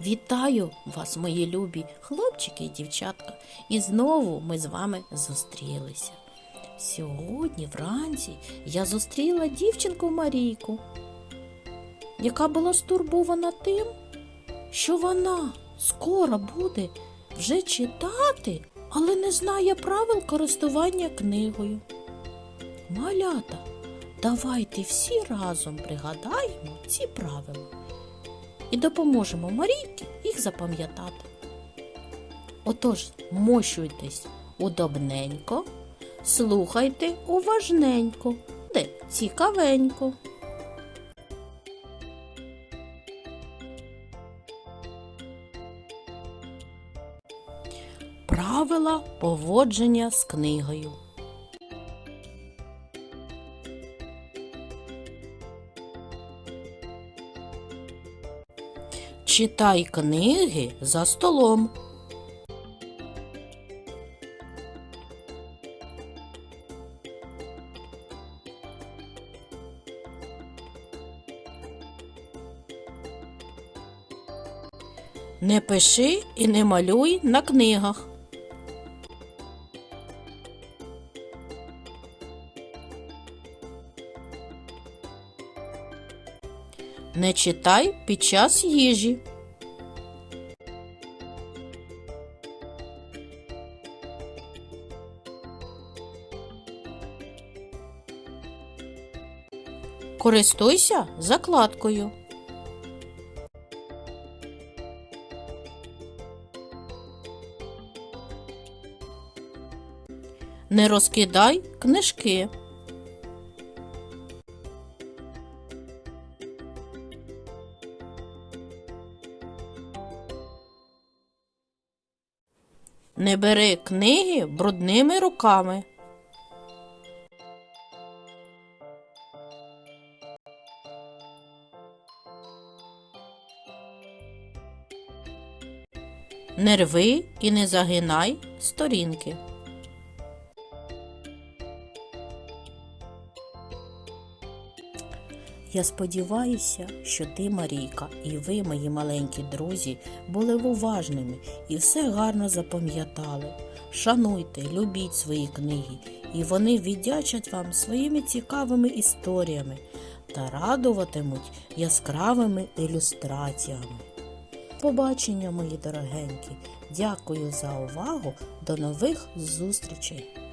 Вітаю вас, мої любі хлопчики і дівчатка. І знову ми з вами зустрілися. Сьогодні вранці я зустріла дівчинку Марійку, яка була стурбована тим, що вона скоро буде вже читати, але не знає правил користування книгою. Малята, давайте всі разом пригадаємо ці правила і допоможемо Марійці їх запам'ятати. Отож, мощуйтесь удобненько, слухайте уважненько, де цікавенько. Правила поводження з книгою. Читай книги за столом. Не пиши і не малюй на книгах. Не читай під час їжі. Користуйся закладкою. Не розкидай книжки. Не бери книги брудними руками. Не рви і не загинай сторінки. Я сподіваюся, що ти, Марійка, і ви, мої маленькі друзі, були уважними і все гарно запам'ятали. Шануйте, любіть свої книги, і вони віддячать вам своїми цікавими історіями та радуватимуть яскравими ілюстраціями. Побачення, мої дорогенькі! Дякую за увагу! До нових зустрічей!